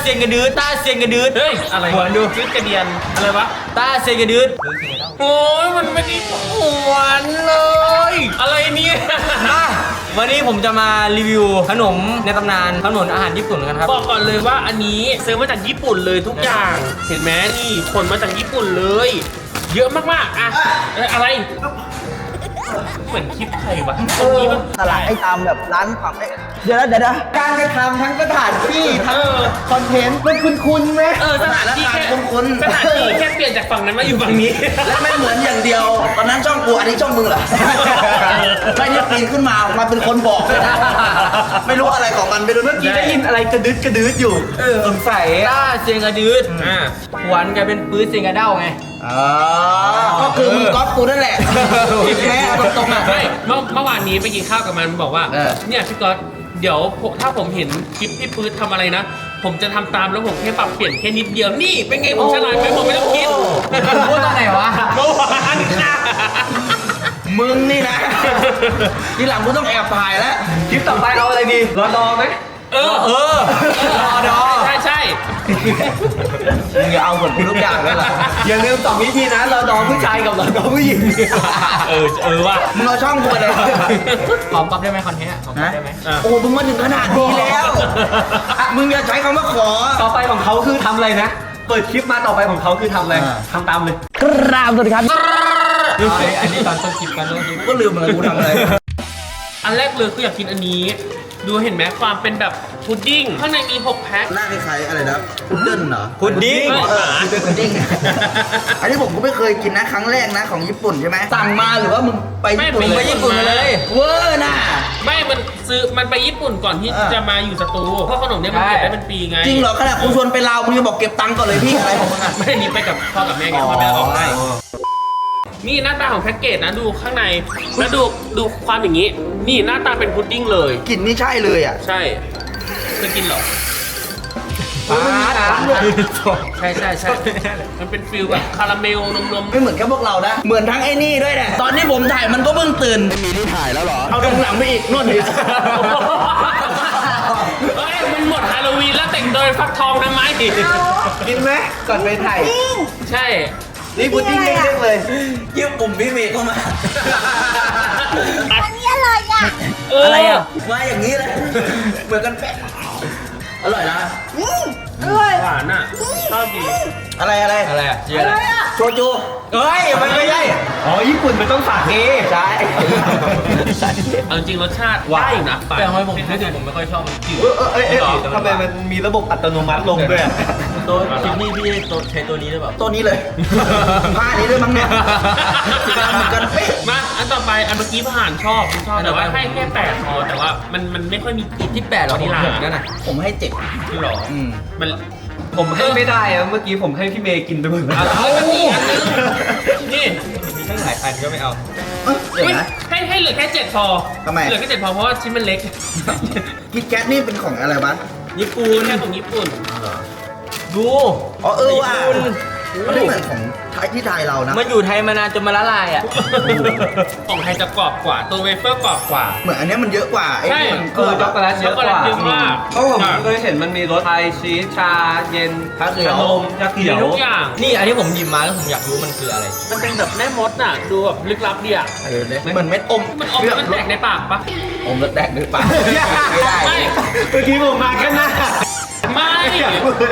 เซียนกระดืดต้าเซียนกระดืดเฮ้ยอะไรหวานดูชื่อกระเดียนอะไรวะต้าเซียนกระดืดโอ้ยมันไม่ได้หวานเลย อะไรเนี่ยอะวันนี้ผมจะมารีวิวขนมในตำนานขนมอาหารญี่ปุ่นกันครับ บอกก่อนเลยว่าอันนี้ซื้อมาจากญี่ปุ่นเลยทุกอย่าง เห็นไหมนี่ขนมาจากญี่ปุ่นเลย เยอะมากๆอะเอ้ยอะไร เหมือนคลิปใครวะตรงนี้มันตลาดไอ้ตามแบบร้านผับไอ้เดี๋ยวนะเดี๋ยวนะการกระทำทั้งสถานที่ทั้งเออคอนเทนต์มันคุ้นๆไหมเออสถานที่แค่คุ้นๆสถานที่แค่เปลี่ยนจากฝั่งนั้นมาอยู่ฝั่งนี้ และไม่เหมือนอย่างเดียว ตอนนั้นช่องกูอันนี้ช่องมึงเหรอไม่ได้ปีนขึ้นมามาเป็นคนบอกเลยนะไม่รู้อะไรของมันไปดูเมื่อกี้ได้ยินอะไรกระดึดกระดึดอยู่เออสงสัย ต้าเซียนกระดืดอ่า หวานกลายเป็นปื้ดเซียนกระเด้าไงอ๋อ ก็คือมึงก๊อปกูนั่นแหละคิดแพ้เอาตรงๆอะ ไม่เมื่อเมื่อวานนี้ไปกินข้าวกับมันบอกว่า เออ เนี่ยพี่ก๊อตเดี๋ยวผมถ้าผมเห็นคลิปพี่ปื๊ดทำอะไรนะ ผมจะทำตามแล้วผมแค่ปรับเปลี่ยนแค่นิดเดียวนี่ เป็นไงผมฉลาดไหมผมไม่ต้องคิดพูดตอนไหนวะ เมื่อวานค่ะมึงนี่นะ ทีหลังกูต้องแอบถ่ายแล้ว คลิปต่อไปเอาอะไรดีรอดอไหมเออเออรอดอใช่ใช่มึงอย่าเอาหมดกูทุกอย่างเลยเหรออย่าลืมสองวิธีนะรอดอผู้ชายกับรอดอผู้หญิงเออเออว่ะมึงเอาช่องกูเลยขอปั๊บได้ไหมคอนเทนต์อะขอปั๊บได้ไหมอะโอ้มึงมาถึงขนาดนี้แล้วมึงอย่าใช้คำว่าขอ ต่อไปของเขาคือทำอะไรนะ เปิดคลิปมาต่อไปของเขาคือทำอะไรอ่าทำตามเลยกราบสวัสดีครับอันนี้ตอนต้นคลิปกันต้นคลิปก็ลืมเหมือนกันกูทำอะไรอันแรกเลยคืออยากกินอันนี้ ดูเห็นไหมความเป็นแบบพุดดิ้งข้างในมี 6 แพ็ค หน้าคล้ายๆอะไรนะพุดเดิ้ลเหรอพุดดิ้ง เออพุดเดิ้ลพุดดิ้งอันนี้ผมก็ไม่เคยกินนะครั้งแรกนะของญี่ปุ่นใช่ไหมสั่งมาหรือว่ามึงไปญี่ปุ่นไม่ไปญี่ปุ่นมาเลย เวอร์น่ะไม่มันซื้อมันไปญี่ปุ่นก่อนที่อ่าจะมาอยู่สตูเพราะขนมเนี่ยมันเก็บได้เป็นปีไงจริงเหรอขนาดกูชวนไปลาวมึงยังบอกเก็บตังค์ก่อนเลยพี่อะไรของมึงอะไม่ได้นี้ไปกับพ่อกับแม่ไงพ่อแม่ออกให้ นี่หน้าตาของแพ็กเกจนะดูข้างในแล้วดูดูความอย่างนี้ นี่หน้าตาเป็นพุดดิ้งเลย กลิ่นนี่ใช่เลยอะใช่จะกินเหรอป้าดใช่ใช่ใช่มันเป็นฟิลแบบคาราเมลนมนมไม่เหมือนแค่พวกเรานะ เหมือนทั้งไอ้นี่ด้วยแหละตอนที่ผมถ่ายมันก็เพิ่งตื่น ไม่มีที่ถ่ายแล้วหรอ เอาตรงหลังไปอีกนู่นดิเฮ้ยมันหมดฮาโลวีนแล้วแต่งโดยฟักทองทำไมกินไหมก่อนไปถ่าย ใช่ นี่พุดดิ้งเด้งๆเลยยืมปุ่มพี่เมย์เข้ามา อันนี้อร่อยอะเอออะไรอะมาอย่างนี้เลย เหมือนกันแป๊ะอร่อยนะ อืมอร่อยหวานอะชอบดีอะไรอะไรอะไรอะชื่อออะไรร่อยอะโชจูเอ้ยมันไม่ใช่อ๋อญี่ปุ่นมันต้องฝากเอใช่เอาจริงรสชาติได้อยู่นะแต่ทำไมผมรู้สึกผมไม่ค่อยชอบมันจืดเออเอยเอยทำไมมันมีระบบอัตโนมัติลงด้วยอะตัวคลิปนี้พี่ตัวใช้ตัวนี้หรือเปล่าตัวนี้เลยผ้านี้ด้วยมั้งเนี่ยสีดำเหมือนกันเป๊ะมาอันต่อไปอันเมื่อกี้ผ่านชอบผมชอบแต่ว่าให้แค่แปดพอแต่ว่ามันมันไม่ค่อยมีกลิ่นที่แปดเหรอผมหกนั่นน่ะผมให้เจ็ดที่หรออืม มันผมให้ไม่ได้อะเมื่อกี้ผมให้พี่เมย์กินไปหมดแล้วเอาแล้วมีอันนึงนี่มีตั้งหลายอันก็ไม่เอา เอ้ยเดี๋ยวอุ๊ยนะ ให้ให้เหลือแค่เจ็ดพอทำไม เหลือแค่เจ็ดพอเพราะว่าชิ้นมันเล็กกิทแคทนี่เป็นของอะไรบ้างญี่ปุ่นแค่ของญี่ปุ่น ดู อ๋อเออว่ะญี่ปุ่น มันไม่เหมือนของไทยที่ไทยเรานะ มันอยู่ไทยมานานจนมาละลายอะ ของไทยจะกรอบกว่า ตัวเวเฟอร์กรอบกว่า เหมือนอันเนี้ยมันเยอะกว่าไอ้ใช่ที่มันเออช็อกโกแลตเยอะกว่าช็อกโกแลตเยอะมากเพราะผมเคยเห็นมันมีรสไทยชีสชาเย็นชาเขียวนมชาเขียวมีทุกอย่าง นี่อันที่ผมหยิบมาแล้วผมอยากรู้มันคืออะไร มันเป็นแบบแม่มดน่ะ ดูแบบลึกลับดีอะ เออเหมือนเม็ดอมมันอมเลือดมันแตกในปากปะ อมแล้วแตกหรือเปล่าไม่ได้ไม่เมื่อกี้ผมมาแค่หน้า ไม่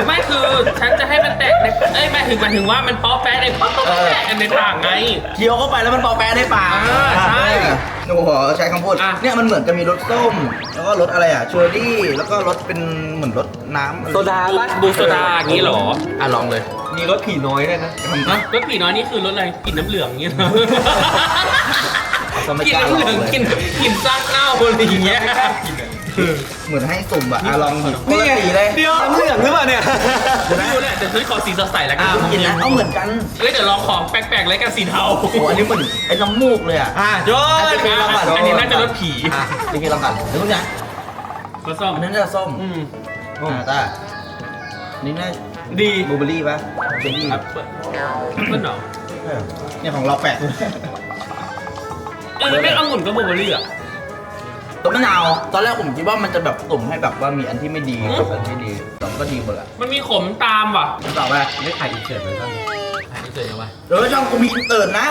ไม่คือฉันจะให้มันแตกในเอ้ยหมายถึงหมายถึงว่ามันป๊อปแป๊ะในป๊อปป๊อปแตกในปากไง เคี้ยวเข้าไปแล้วมันเปาแปรได้ปากอ่าใช่โอ้โหใช้คำพูด อะ เนี่ยมันเหมือนจะมีรสส้ม แล้วก็รสอะไรอะเชอร์รี่ แล้วก็รสเป็นเหมือนรสน้ำโซดาปะบูโซดาอย่างนี้เหรออะลองเลยมีรสผีน้อยด้วยนะรถผีน้อยนี่คือรถอะไรกลิ่นน้ำเหลืองอย่างเงี้ยเหรอก็ไม่กลิ่นกล้าน้ำลเหองลืองเลยกลิ่นกลิ่นซักเน่าอะไรอย่างเงี้ย เหมือนให้สุ่มอะอะลองดิคนนี่ละไงสีเลยเดี๋ยวน้ำเหลืองหรือเปล่าเนี่ยไม่รู้แหละแต่ซื้อขอสีสดใสแล้วกัอะนผมกินนะเอาเหมือนกันเอ้ยเดี๋ยวลองของแปลกๆเลยกันสีเทาโอ้โหอันนี้เหมือนไอ้น้ำมูกเลยอะอะโจอันนนี้ลองก่อนอันนี้น่าจะรถผีอะจริงๆลองก่อนเดี๋ยวคุณนะรถส้มอันนั้นจะส้มอืมอ่าตาอันนี่น่าดีบลูเบอร์รี่ปะเบอร์รี่แอปเปิ้ลแอปเปิ้ลเหรอเออเนี่ยของเราแปลกเออไม่เอาองุ่นก็บลูเบอร์รี่อะ ตัวมะนาวตอนแรกผมคิดว่ามันจะแบบตุ่มให้แบบว่ามีอันที่ไม่ดีกับอันที่ดีสองก็ดีหมดอะมันมีขมตามว่ะต่อไปไม่ถ่ายอินเสิร์ตเลยบ้างอันนี้เจอยังไงเออช่องกูมีอินเตอร์นะ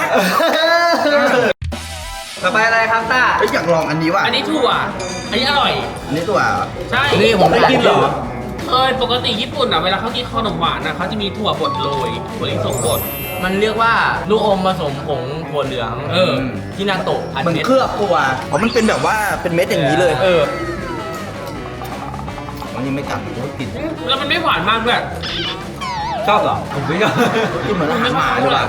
ต่อไปอะไรครับต้าเฮ้ยอยากลองอันนี้ว่ะอันนี้ถั่วอันนี้อร่อย อันนี้ตัวใช่นี่ผมได้กินเหรอเคยปกติญี่ปุ่นอะเวลาเขากินขนมหวานอะเขาจะมีถั่วบดโรยถั่วลิสงบด มันเรียกว่าลูกอมผสมผงถั่วเหลืองเออ ที่นาโตะอันมันเม็ดเคลือบตัวอ๋อมันเป็นแบบว่าเป็นเม็ดอย่างนี้เลยเออมันยังไม่กลับกูก็กินแล้วมันไม่หวานมากด้วยชอบเหรอผมไม่ชอบ กินเหมือนอาหารหมาเลยว่ะ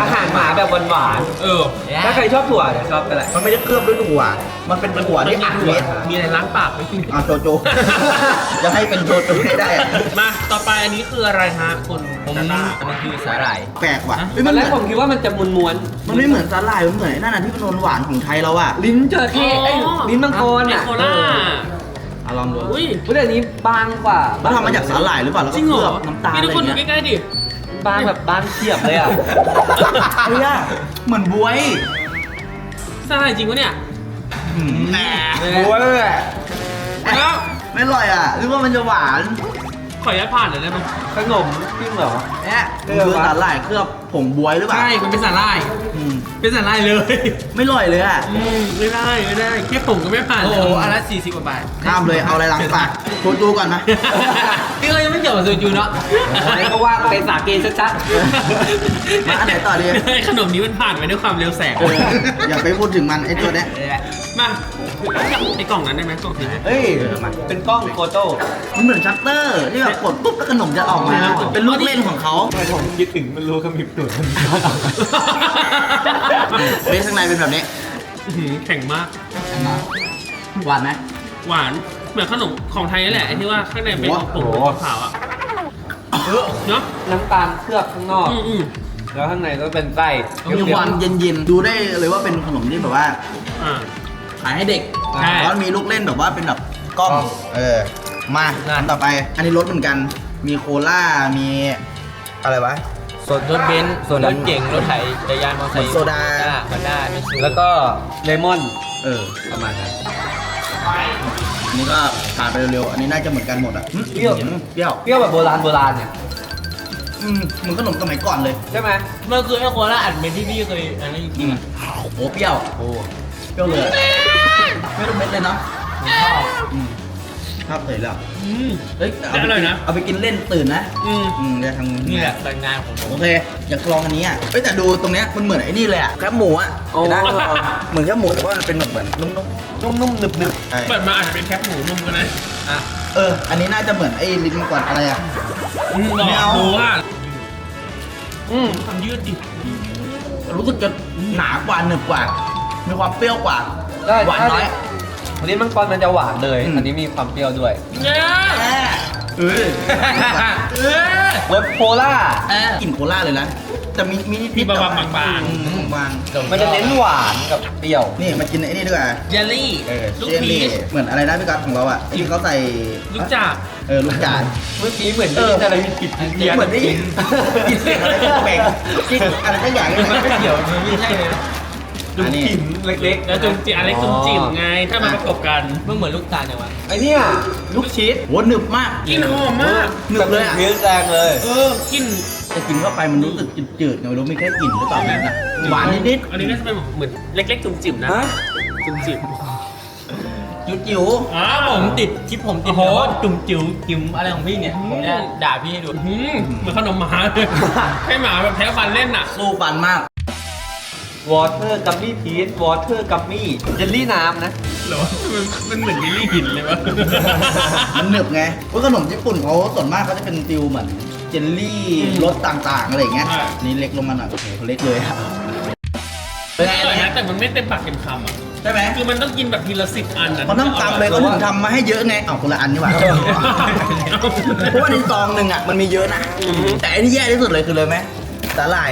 อาหารหมาแบบหวานเออๆถ้าใครชอบถั่วเนี่ยชอบก็แหละมันไม่ได้เคลือบด้วยถั่วมันเป็นถั่วที่อัดเม็ดมีอะไรล้างปากไหมอะโจโจ จะให้เป็นโจโจให้ได้อะมาต่อไปอันนี้คืออะไรฮะคุณผมตาตามันคือสาหร่ายแปลกว่ะฮะเฮ้ยตมัอนนเหแรมืกอนผมคิดว่ามันจะม้วนมันไม่เหมือนสาหร่ายมันเหมือนไอ้นั่นน่ะที่มันหวานๆของไทยเราอะๆลิ้นจระเข้ไอ้ยลิ้นมังกรเนอะโคล่าอะลองดูอุ้ยเฮ้ยแต่อันนี้บางกว่า มันทำมาจากสาหร่ายหรือเปล่าแล้วจก็ริงเคเหรลืออบน้ำตาลนี่อะไรทุกคนดูเงี้ยใกล้ๆดิ บางแบบบางเฉียบเลยอะเฮ้ยอะเหมือนบวยสาหร่ายจริงวะเนี่ยอืมแหมบวยเลยแล้วไม่อร่อยอะนึกว่ามันจะหวานขออนุญาตผ่านหน่อยได้ไหมขนมจริงเหรอเนี่ยมันคือสาหร่ายเคลือบผงบวยหรือเปล่าใช่มันเป็นสาหร่ายอืม เป็นสาหร่ายเลย ไม่อร่อยเลยอะ อืมไม่ได้ไม่ได้ แค่ผมก็ไม่ผ่านโอ้แล้โหวอันละสี่สิบกว่าบาทข้ามเลยเอาอะไรล้างปากโจโจก่อนนะนี่ก็ยังไม่เกี่ยวกับโซจูเนาะอันนี้ก็ว่าเป็นสาเกชัดมาอันไหนต่อดี ขนมนี้มันผ่านไปด้วยความเร็วแสงเอออย่าไปพูดถึงมันไอ้ตัวเนี้ยมา ไอ้กล่องนั้นได้ไหมกล่องสีนี้ๆเฮ้ย เป็นกล้องโฟโต้มันเหมือนชัตเตอร์ที่แบบกดปุ๊บแล้วขนมจะออกมา เป็นลูกเล่นของเขาทำไมผมคิดถึงมันรู้ขมิบตูดมันเบสข้างในเป็นแบบนี้อื้อหือแข็งมาก หวานไหมหวาน เหมือนขนมของไทยนี่แหละไอ้ที่ว่าข้างในเป็นผงขาวๆอะเนาะน้ำตาลเคลือบข้างนอกอืมอืมแล้วข้างในก็เป็นไส้มีความเย็นๆ ดูได้เลยว่าเป็นขนมที่แบบว่าอ่า ขายให้เด็กใช่ แล้วมีลูกเล่นแบบว่าเป็นแบบกล้องเออ มาอันต่อไป อันนี้รถเหมือนกัน มีโคล่า มีอะไรวะ ส่วนรถเบนซ์ส่วนรถเก่งรถไถจักรยานมอเตอร์ไซค์โซดามันได้ไม่ซื้อแล้วก็เลมอนเออ ประมาณนั้น อันนี้ก็ผ่านไปเร็วๆ อันนี้น่าจะเหมือนกันหมดอะเปรี้ยวอืมเปรี้ยวเปรี้ยวแบบโบราณโบราณเนี่ยอืมเหมือนขนมสมัยก่อนเลย ใช่ไหมมันคือไอ้โคล่าอัดเม็ดที่พี่เคยอันนี้กิอืนมอะโอ้เปรี้ยว โอ้เปรี้ยวเลย ไม่ต้องเม็ดเลยเนาะผมชอบอืมชอบเลยแล้วอืม เฮ้ยเอาไปอร่อยนะ เอาไปกินเล่นตื่นนะ อืมอืมเดี๋ยวทำนี่แหละแต่งงานของผม โอเค อยากลองอันนี้อะเอ้ยแต่ดูตรงเนี้ยมันเหมือนไอ้นี่เลยอะแคบหมูอะโอ้ เห็นนะเหมือนแคบหมูแต่ว่ามันเป็นแบบเหมือนนุ่มนุ่มๆหนึบๆใช่เปิดมาอาจจะเป็นแคปหมูนุ่มก็ได้อะเออ อันนี้น่าจะเหมือนไอ้ลิ้นก่อนอะไรอะ อืมไม่เอาหมูอะๆอืมทำยืดดิรู้สึกจะหนากว่าหนึบกว่า มีความเปรี้ยวกว่าได้หวานน้อย วันนี้มังกรมันจะหวานเลยอืมอันนี้มีความเปรี้ยวด้วยเนี่ยแอ่เออเออเว็บโคล่ากลิ่นโคล่าเลยนะแต่มีมีนิดมีๆบางๆบางอืมบางมันจะเน้นหวานกับเปรี้ยว นี่มากินไอ้นี่ด้วยกันๆเจลลี่เออลูกเจลพีลี่ชเหมือนอะไรนะพี่กัสของเราอะที่เขาใส่ลูกจากเออลูกจานเมื่อกี้เหมือนเอได้อยินอะไรผิดๆเพี้ยนเหมือนได้ยินกินเสียงอะไรแปลกๆกินอะไรสักอย่างนี่มันไม่เกี่ยวมันไม่ใช่เลย นะจุ่มกลิ่นเล็กแล้วจุ่มจิอะไรจุ่มจิ๋มไง ถ้ามาประกบกันมันเหมือนลูกตาลอย่างวะๆไอ้เนี่ยลูกชีสโหหนึบมากกินหอมมากหนึบเลยอะเนื้อแรงเลย เออกินจะกินเข้าไปมันรู้สึกจืดๆไงไม่รู้มีแค่กลิ่นหรือเปล่าแบบนะหวานนิดอันนี้น่าจะเป็นเหมือนเล็กๆจุ่มจิ๋มนะฮะจุ่มจิ๋มๆจิ๋วอ้าผวมติดคลิปผมติดโอ้โหแบบว่าจุ่มจิ๋วจิ๋มอะไรของพี่เนี่ยผมจะด่าพี่ให้ดูหืมเหมือนขนมหมาเลยให้หมาแบบแท้ฟันเล่นอะๆสู้ฟันมาก วอเตอร์กัมมี่พีชวอเตอร์กัมมี่เจลลี่น้ำนะหรอมันมันเหมือนลิลลี่หินเลยวะมันหนึบไงเพราะขนมญี่ปุ่นเขาส่วนมากเขาจะเป็นฟิลเหมือนเจลลี่รสต่างๆอะไรอย่างเงี้ยใช่นี่เล็กลงมาหน่อยโอ้โหเล็กเลยอะอร่อยนะแต่มันไม่เต็มปากเต็มคำอะใช่ไหมคือมันต้องกินแบบทีละสิบอันอะมันต้องตำเลยเขาถึงทำมาให้เยอะไงเอาคนละอันนี่หว่าเพราะว่าในซองหนึ่งอะมันมีเยอะนะแต่อันที่แย่ที่สุดเลยคือเลยไหมสาหร่าย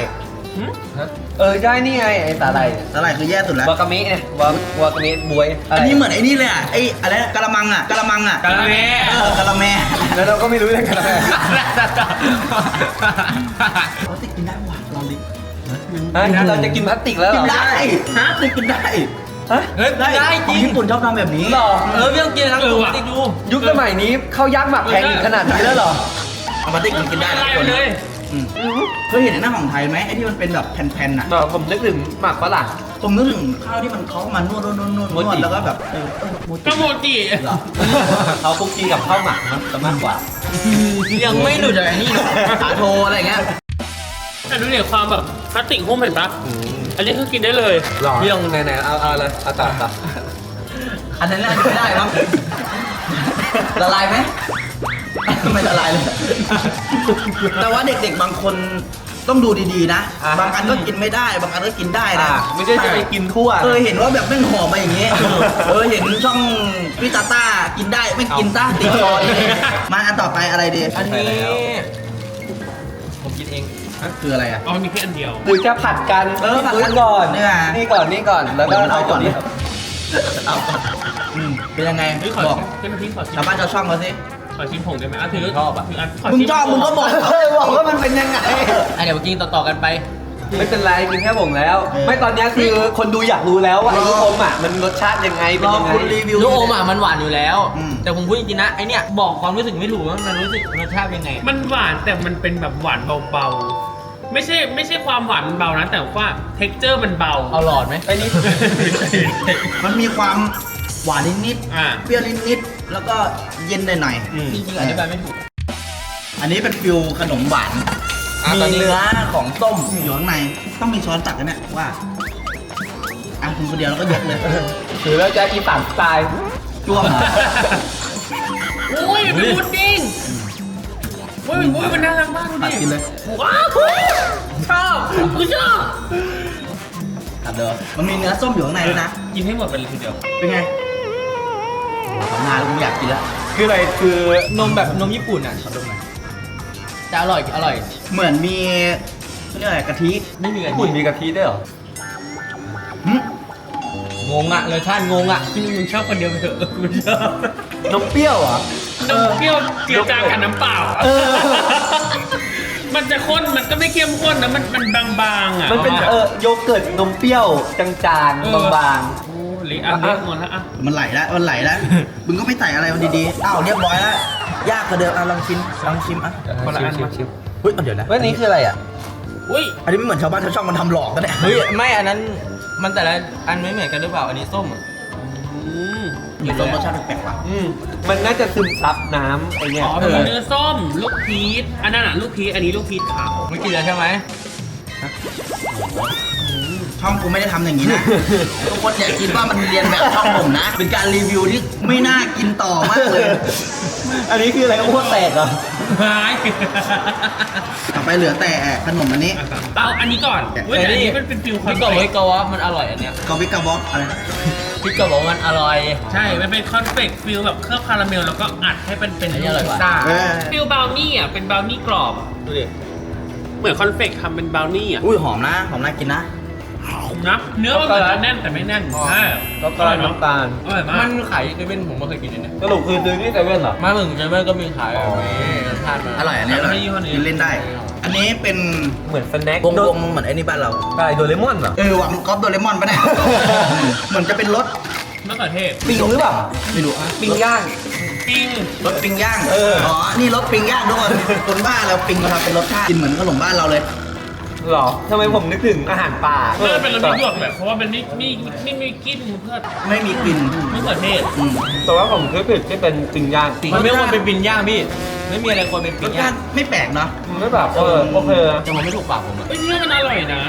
เออใช่นี่ไงไอ้สาหร่ายสาหร่ายคือแย่สุดแล้ววากามิเนี่ยวาวากามิบวยะไรอันนี้เหมือนไอ้นี่เลยอะไอ้อะไรนะกะละมังอะกะละมังอะกะละแม่เออกะละแมแล้วเราก็ไม่รู้เลยกันแล้วเขาติดกินได้หว่ะลองดิฮะเราจะกินพลาสติกแล้วเหรกิอนได้ฮะติดกินได้เฮ้ยเฮ้ยได้จขอริงงญี่ปุ่นชอบทำแบบนี้หรอเออพี่ต้องกินทั้งเออถุงว่ะติ๊กดูยุคสมัยนี้ข้าวยักษ์หมักแพงถึงขนาดนี้แล้วเหรอเอามาติ๊กมันกินได้อะไรทุกคนเลย อืมเคยเห็นในหน้าของไทยไหมไอ้ที่มันเป็นแบบแผ่นๆน่ะแบบผมนึกถึงหมักฝรั่ง ผมนึกถึงข้าวที่มันเขามานวดนวดนวดนวดโมจิแล้วก็แบบเออเออโมจิก็โมจิเหรอเขาคุกกี้กับข้าวหมักนะจะมากกว่า ยังไม่หลุดจากไอ้นี่เลยสาโทอะไรอย่างเงี้ยแต่ดูเนี่ยความแบบพลาสติกหุ้มเห็นปะอันนี้คือกินได้เลยพี่ลองไหนๆเอาเอาเลยเอาตัดตัดอันนั้นน่าจะไม่ได้มั้งละลายไหม ไม่ละลายเลย แต่ว่าเด็กๆบางคนต้องดูดีๆนะบางอันก็กินไม่ได้ บางอันก็กินได้นะอะไม่ได้จะไปกินทั่ว เคยเห็นว่าแบบแม่งห่อมาอย่างเงี้ยเออเห็นช่องพี่ตาต้ากินได้ไม่กินต้าติดคอเลย มาอันต่อไปอะไรดีอันนี้ผมกินเองคืออะไรอะ อ๋อมีแค่อันเดียว หรือจะผัดกันเออผัดกันนี่ก่อนเนี่ยนี่ก่อนนี่ก่อนแล้วก็เดี๋ยวมันเอาเอาก่ก่ออนนดินี้เอาก่อนอืมเป็นยังไงเฮ้ยขอบอกเจ้าหน้าที่ขอชิมชาวบ้านชาวช่องเขาสิ ขอชิมผงได้ไหมอะถือชอบอะถืออันขมึงชิชอบมึงก็บอกเออบอกว่ามันเป็นยังไง อะเดี๋ยวกินต่อๆกันไป ไม่เป็นไรกินแค่ผงแล้วเออไม่ตอนเนี้ยคือคนดูอยากรู้แล้วว่าไอ้ลูกอมอะมันรสชาติยังไงรเป็นอยังไงคุณรีวิวลูกอมอะมันหวานอยู่แล้ว อืม แต่ผมพูดจริงๆนะไอเนี้ยบอกความรู้สึกไม่ถูกว่ามันรู้สึกรสชาติเป็นไง มันหวานแต่มันเป็นแบบหวานเบาๆ ไม่ใช่ไม่ใช่ความหวานมันเบานะ แต่ว่าเท็กเจอร์มันเบา เอาหลอดไหม ไอ้นี่ มันมีความ หวานนิดอ่า ๆเปรี้ยวนิดๆแล้วก็เย็นหน่อยอืมจริงๆอธิบายไม่ถูกๆอันนี้เป็นฟิวขนมหวานอะตอนมีนี้ เนื้อของส้มอยู่ข้างในต้องมีช้อนตักกันเนี่ยว่าอะคุณคนเดียวแล้วก็ยกเลยหรือเราจะอีสานสไตล์ จ้วงอุ้ยเป็นพุดดิ้งอุ้ยอุ้ยมันน่ารักมากดูตัดดิกินเลยว้าวชอบกูชอบตัดเด้อมันมีเนื้อส้มอยู่ข้างในด้วยนะกินให้หมดไปเลยทีเดียวเป็นไง ทำงานแล้วกูอยากกินแล้วคืออะไรคือนมแบบนมญี่ปุ่นอะจะอร่อยอร่อย เหมือนมีเขาเรียกอะไรกะทิไม่มีกะญี่ปุ่นมีทิกะทิด้วยเหรอ หึงงอะรสชาติงงอะพี่มึงชอบคนเดียวไปเถอะกูชอบนมเปรี้ยวเหรอน้ำเปรี้ยวเจือจางกับน้ำเปล่าเออ มันจะข้นมันก็ไม่เข้มข้นนะมันมันบางๆอะมันเป็นเออโยเกิร์ตนมเปรี้ยวจางเออๆบางโอ้หรืออันเล็กหมดแล้วอะมันไหลแล้วมันไหลแล้วมึงก็ไม่ใส่อะไรมันดีๆอ้าวเรียบร้อยแล้วยากกว่าเดิมอะลองชิมลองชิมอะๆคนละอันชิมามชิมเฮ้ยเดี๋ยวนะว่านี้คืออะไรอะอุ้ยอันนี้ไม่เหมือนชาวบ้านชาวช่องมันทำหลอกกันเนี่ยเฮ้ยไม่อันนั้นมันแต่ละอันไม่เหมือนกันหรือเปล่าอันนี้ส้มอะอืมอยู่ตรงรสชาติแปลกๆว่ะอืมมันน่าจะซึมซับน้ำไอเนี่ยอ๋อเป็นเนื้อส้มลูกพีชอันนั้นอะลูกพีชอันนี้ลูกพีชขาวไม่กินแล้วใช่ไหม ช่องกูไม่ได้ทำอย่างนี้นะทุกคนอย่าคิดว่ามันเรียนแบบช่องผมนะ เป็นการรีวิวที่ไม่น่ากินต่อมากเลย อันนี้คืออะไรอ้วกแตกเหรอหายต่อไปเหลือแต่ขนมอันนี้เอาอันนี้ก่อนเว้ยแต่อันนี้มันเป็นฟิลคอนพี่เฟกบกไว้กว่ามันอร่อยอันเนี้ยกอบิกกาบ็อกอะไรนะพี่กบบอกว่ามันอร่อย ใช่ มันเป็นคอนเฟกฟิลแบบเคลือบคาราเมลแล้วก็อัดให้เป็นเป็นอันนี้อร่อยกว่าซ่าเออฟิลบราวนี่อะเป็นบราวนี่กรอบดูดิเหมือนคอนเฟกทำเป็นบราวนี่อะอุ้ยหอมนะหอมน่ากินนะ นะเนื้อมันเหมือนจะแน่นแต่ไม่แน่นใช่ก็กระน้ำตาล อร่อยมามักนขายเซเว่นผมไม่เคยกินอันเนี้ยสรุปคือซื้อที่เซเว่นเหรอ มาถึงเซเว่นก็มีขายแบบนี้รสชาติมันอร่อยอันนี้อร่อยไม่ยี่ห้อนี้กินเล่นได้ อันนี้เป็นเหมือนสแน็ควงวงๆเหมือนไอ้นี่บ้านเรา อะไรโดเรมอนเหรอเออว่ะมันก๊อปโดเรมอนปะเนี่ย เหมือนจะเป็นรถมะเขือเทศปิงหรือเปล่าไม่รู้ปิงย่าง ปิ้งรถปิงย่างเอออ๋อนี่รถปิงย่างทุกคนคนบ้าแล้วปิงมาทำเป็นรสชาติกินเหมือนขนมบ้านเราเลย หรอทำไมผมนึกถึงอาหารป่าน่าจะเป็นรสนิยมแบบเพราะว่ามันไม่ไม่ไม่ไม่กลินเพื่อไม่มีกลิ่นมะเขือเทศอืมแต่ว่าผมคิดผิดที่เป็นปิงย่างมันไม่ควรเป็นปินย่างพี่ ไม่มีอะไรควรเป็นรปินสย่าชางติไม่แปลกเนาะไม่แบบเออโอเคนะแต่มันไม่ถูกปากผมอะเอ้ยเนื้อมันอร่อยนะ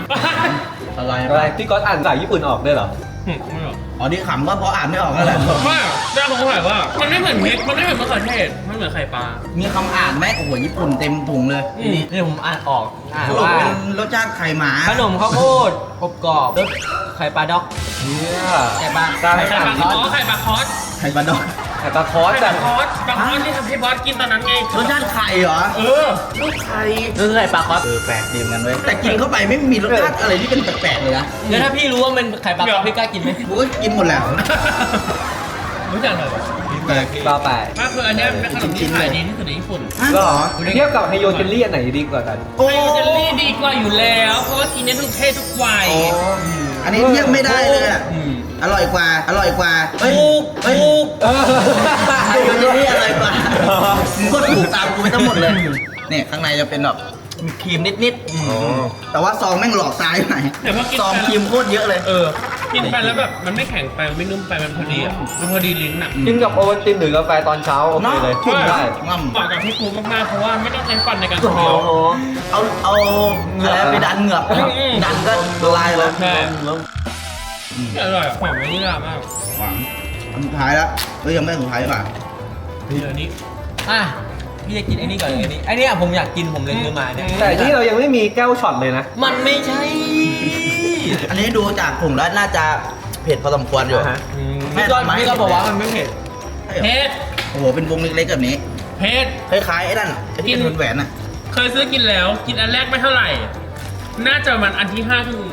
อะไรอะไรพี่ก๊อตอ่านภาษาญี่ปุ่นออกด้วยเหรออืม ไม่หรอกอ๋อนี่ขำก็เพราะอ่านไม่ออกนั่นแหละว่าแต่ผมถามว่า มันไม่เหมือนพริกมันไม่เหมือนมะเขือเทศมันเหมือนไข่ปลา มีคำอ่านไหมโอ้โหญี่ปุ่นเต็มถุงเลยอืทีมนี้นี่ผมอ่านออกอ่านสรุปว่าเป็นรสชาติไข่หมาขนมข้าวโพดอบกรอบรสไข่ปลาด็อกเนี่ยไข่ปลาใช่ไข่ปลาอ๋อไข่ปลาคอสไข่ปลาดอก ไข่ปลาคอสไข่ปแต่ลาคอสปลาคอสที่ทำให้บอสกินตอนนั้นไงรสชาติไข่เหรอเออลูกไข่นี่คือไข่ปลาคอสเออแปลกดีเหมือนกันเว้ยแต่กินเข้าไปไม่มีรสชาติอะไรที่เป็นแปลกๆเลยนะแล้วถ้าพี่รู้ว่ามันไข่ปลาคอสพี่กล้ากินไหมกูก็กินหมดแหละรู้จักเหรอแปลกปลาแปะก็คืออันเนี้ยเป็นขนมที่ขายดีที่สุดในญี่ปุ่นฮะก็เหรอเทียบกับไฮโยเจลลี่อันไหนดีกว่ากันโอ้ไข่เจลลี่ดีกว่าอยู่แล้ว เพราะว่ากินได้ทุกเพศทุกวัยอันนี้เทียบไม่ได้เลยอะ อืมอร่อยกว่า อร่อยกว่าเฮ้ยเฮ้ยไฮโยเจลลี่อร่อยกว่ามึงก็ถูกตามกูไปทั้งหมดเลยเนี่ยข้างในจะเป็นแบบมีครีมนิดๆแต่ว่าซองแม่งหลอกตายหน่อยแต่พอกินซองไปครีมโคตรเยอะเลย เออ กินไปแล้วแบบมันไม่แข็งไปมันไม่นุ่มไปมันพอดีอะ มันพอดีลิ้นอะ กินกับโอวัลตินหรือกาแฟตอนเช้าโอเคเลยเนอะได้ง่ำเหมาะกับพี่ครูมากๆเพราะว่าไม่ต้องใช้ฟันในการเคี้ยวเอาเอาอะไรไปดันเหงือกอืมดันก็ละลายเลยใช่ อร่อยหอมวานิลลามากหวังอันสุดท้ายแล้วเฮ้ยยังไม่สุดท้ายป่ะเดี๋ยวนี้อะพี่จะกินไอ้นี่ก่อนเลยไอ้นี่ไอ้เนี่ยผมอยากกินผมเลยซื้อมาเนี่ยแต่ที่เรายังไม่มีแก้วช็อตเลยนะ มันไม่ใช่ อันนี้ดูจากถุงแล้วน่าจะเผ็ดพอสมควรอยู่อ่าฮะอืมแม่พี่ก็ทำไมพี่ก็บอกว่ามันไม่เผ็ดใช่เหรอเพชรโอ้โหเป็นวงเล็กๆแบบนี้เพชรคล้ายๆไอ้นั่นไอ้ที่เป็นแหวนๆน่ะ เคยซื้อกินแล้ว กินอันแรกไม่เท่าไหร่ น่าจะประมันอันที่ห้าคือ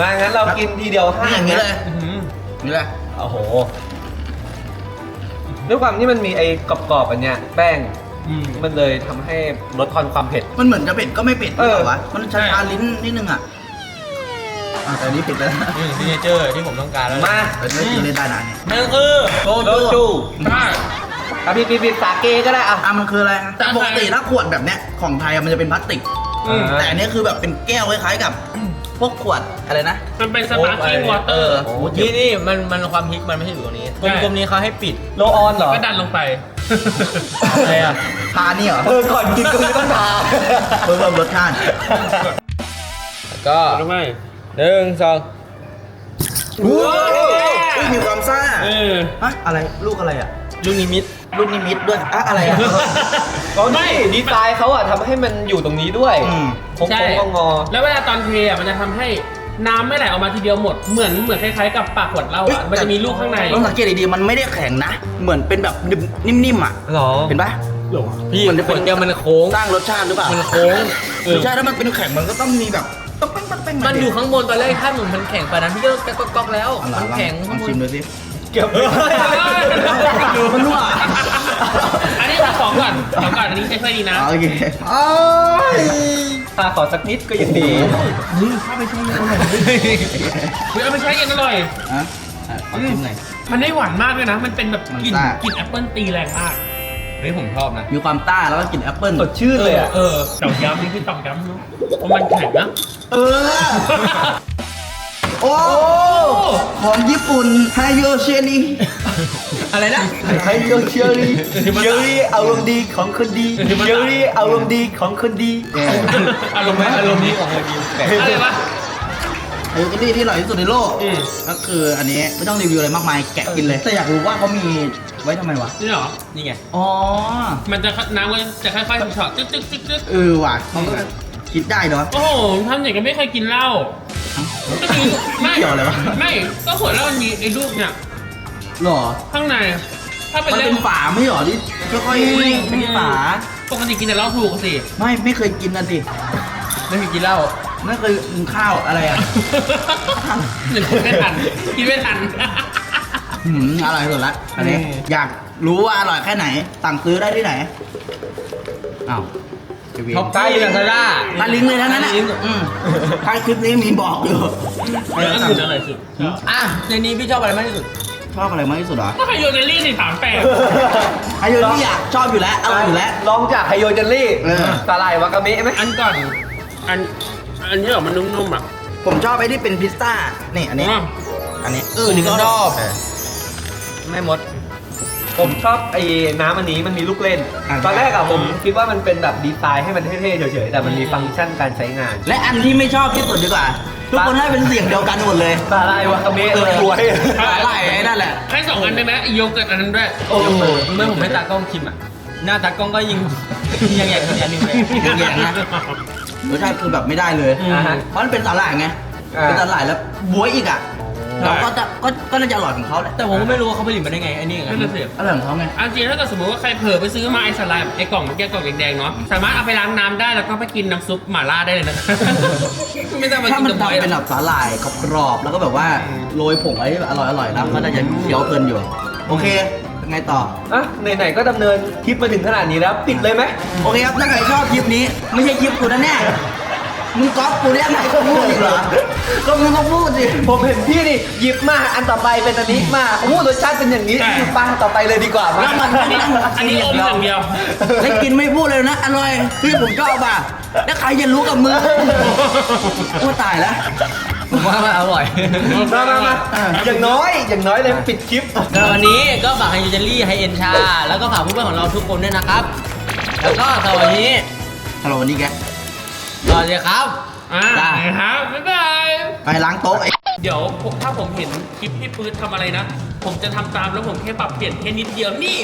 มางั้นเรากินทีเดียวห้านี่อย่างนี้เลย อื้อหือนี่แหละโอ้โหด้วยความที่มันมีไอ้กรอบๆอันเนี้ยแป้งอืม มันเลยทำให้ลดทอนความเผ็ด มันเหมือนจะเผ็ดก็ไม่เผ็ดหเอรืออ เปล่าวะมันชาใช่ชาลิ้นนิดนึงอะอะแต่อันนี้เผ็ดแล้วนะนี่ซิกเนเจอร์ที่ผมต้องการแล้วมาเป็นไม่กินเล่นได้นะเนี่ยนั่นคือโกโลโก้จูใช่ อะพี่พี่พี่สาเกก็ได้อะ อะมันคืออะไรฮะแต่ปกติถ้าขวดแบบเนี้ยของไทยอะมันจะเป็นพลาสติก อืม แต่อันนี้คือแบบเป็นแก้วคล้ายๆกับ พวกขวดอะไรนะ มันเป็นสปาร์กิ้งวอเตอร์ โอ้โห นี่นี่มันมันความพลิกมันไม่ใช่อยู่ตรงนี้ใช่ กลมๆนี้เขาให้ปิดโลออนเหรอ ก็ดันลงไป อะไรอะทานี่เหรอเออ ก่อนกินก็ไม่ต้องทาเพิ่มเพิ่มรสชาติแล้วก็ลงไปหนึ่งสองว้าวอุ๊ยมีความซ่าเออ ฮะอะไรลูกอะไรอะ ลูกนิมิตลูกนิมิตด้วยอะอะไรอะ เขาไม่ดีไซน์เขาอะทำให้มันอยู่ตรงนี้ด้วยอืม โค้งๆงอแล้วเวลาตอนเทอะมันจะทำให้น้ำไม่ไหลออกมาทีเดียวหมดเหมือนเหมือนคล้ายๆกับปากขวดเหล้าอะมันจะมีลูกข้างในต้องสังเกตดีๆมันไม่ได้แข็งนะ เหมือนเป็นแบบนิ่มๆอะ ๆหรอเห็นปะพี่มันจะขเป็นวดแก้วมันโค้ง สร้างรสชาติหรือเปล่ามันโค้งรสชาติถ้ามันเป็นแข็งมันก็ต้องมีแบบต้องปั้งปั้งปั้งมันอยู่ข้างบนตอนแรกถ้าหนุนมันแข็งไปนั้นพี่ก็ก๊อกก๊อกๆแล้ว เอาล่ะมันแข็งลอข้างงบชินมดูสิ เก็บอันนี้ขอของก่อนของก่อนอันนี้ใช้ไฟดีนะ โอเคอ้ายถ้าขอสักนิดก็ยังดี นี่ข้าไปใช้ย็นอร่อยเฮ้ยเอาไปใช้เย็นอร่อย อะอะขอชิมหน่อย มันไม่หวานมากเลยนะ มันเป็นแบบกลิ่นมันซ่า กลิ่นแอปเปิ้ลตีแรงมากเฮ้ยผมชอบนะมีความต้าแล้วก็กลิ่นแอปเปิ้ลสดชื่นเลยอะ เออเต่าย้ำนี่คือเต่าย้ำเนอะเพราะมันแข็งนะ เออ โอ้ของญี่ปุ่นไฮโยเชนีอะไรนะไฮโยเชอรี่เชอรี่อารมณ์ดีของคนดีเชอรี่อารมณ์ดีของคนดีอารมณ์ไหมอารมณ์นี้ของอะไรวะไฮโยเชนีที่อร่อยที่สุดในโลกอืมก็คืออันนี้ไม่ต้องรีวิวอะไรมากมายแกะกินเลย แต่อยากรู้ว่าเขามีไว้ทำไมวะนี่เหรอ นี่ไง อ๋อ มันจะน้ำก็จะค่อยๆช็อตตึ๊กตึ๊กตึ๊กตึ๊กเออว่ะเขาก็คิดได้เนาะโอ้โหทำอย่างก็ไม่เคยกินเหล้าก็คือ ไม่เกี่ยวอะไรวะ ไม่ก็ขวดเหล้ามันมีไอ้ลูกเนี่ยหรอ ข้างใน ถ้าเป็นมันเหล้าเป็นฝาไม่หรอที่ค่อยๆไม่ใช่ฝา ปกติกินแต่เหล้าถูกสิ ไม่ไม่เคยกินนะสิไม่มีกินเหล้าไม่เคยกินข้าวอะไรอะ หนึ่งไม่ทันกินไม่ทันหืมอร่อยสุดละอันนี้ อืม อยากรู้ว่าอร่อยแค่ไหนสั่งซื้อได้ที่ไหนอ้าว ท็อปใต้ลาซาด้าใต้ลิงก์เลยนะนั่นน่ะลิงก์อืมใต้คลิปนี้มีบอกอยู่เอออันอื่นอร่อยสุดอะในนี้พี่ชอบอะไรมากที่สุด ชอบอะไรมากที่สุดเหรอก็ไฮโยเจลลี่สี่สามแปดไอโยนี่อะชอบอยู่แล้วอร่อยอยู่แล้วลองจากไฮโยเจลลี่เออสาหร่ายวากาเมะไหมอันก่อน อัน อันที่ออกมันนุ่มๆอะ ผมชอบไอ้ที่เป็นพิซซ่า นี่อันนี้อ๋ออันนี้เออนี่ก็ชอบเไม่มด ผมชอบไอ้น้ำอันนี้มันมีลูกเล่น อะตอนแรกอะผมคิดว่ามันเป็นแบบดีไซน์ให้มันเท่ๆเฉยๆ แต่มันมีฟังก์ชันการใช้งาน และอันที่ไม่ชอบที่สุดดีกว่า ทุกคนให้เป็นเสียงเดียวกันหมดเลยสาหร่ายวากาเมะเลยรวย สาหร่ายไอ้นั่นแหละ ให้สองอันได้ไหมโยเกิร์ตอันนั้นด้วย โอ้โหเมื่อผมให้ตากล้องชิมอะ หน้าตากล้องก็ยิงยังอยากกินอันหนึงเลยแย่ๆนะ รสชาติคือแบบไม่ได้เลยอ่าฮะ เพราะมันเป็นสาหร่ายไง อ่า เป็นสาหร่ายแล้วบวยอีกอะ เราก็จะก็ก็น่าจะอร่อยของเขาแหละแต่ผมก็ไม่รู้ว่าเขาผลิตมาได้ไงไอ้นี่ไงนั่นน่ะสิอร่อยของเขาไงอันจริงถ้าเกิดสมมติว่าใครเผลอไปซื้อมาไอ้สไลม์ไอ้กล่องแก้วกล่องแดงๆเนาะสามารถเอาไปล้างน้ำได้แล้วก็ไปกินน้ำซุปหม่าล่าได้เลยนะไม่ต้องมาถ้ากินมันกับหอยทำเป็นแบบสาหร่ายกรอบๆแล้วก็แบบว่าโรยผงอะไรที่แบบอร่อยๆแล้วก็น่าจะเคี้ยวเพลินอยู่ โอเคเป็นไงต่อ อะไหนๆก็ดำเนินคลิปมาถึงขนาดนี้แล้ว ปิดเลยไหม โอเคครับ ถ้าใครชอบคลิปนี้ ไม่ใช่คลิปกูนะแน่ มึงก๊อปกูเรียกไหนก็พูดอีกเหรอ ก็มึงก็พูดสิผมเห็นพี่นี่หยิบมาอันต่อไปเป็นอันนี้มาโอ้โหรสชาติเป็นอย่างนี้ปังต่อไปเลยดีกว่ามาแล้วมันอันนี้อันนี้อมอย่างเดียว แล้วกินไม่พูดเลยนะ อร่อย พี่ผมชอบอะแล้วใครจะรู้กับมือโอ้ตายแล้ว ผมว่ามันอร่อย มามามาอย่างน้อยอย่างน้อยเลยปิดคลิป ก็วันนี้ก็ฝากไฮยูเจลลี่ไฮเอ็นชา แล้วก็ฝากเพื่อนๆของเราทุกคนด้วยนะครับ แล้วก็สำหรับวันนี้ ฮัลโหลนี่แก สวัสดีครับ อ่าได้ ครับบ๊ายบายไปล้างโต๊ะไอ้เดี๋ยวผมถ้าผมเห็นคลิปพี่ปื๊ดทำอะไรนะ ผมจะทำตามแล้วผมแค่ปรับเปลี่ยนแค่นิดเดียวนี่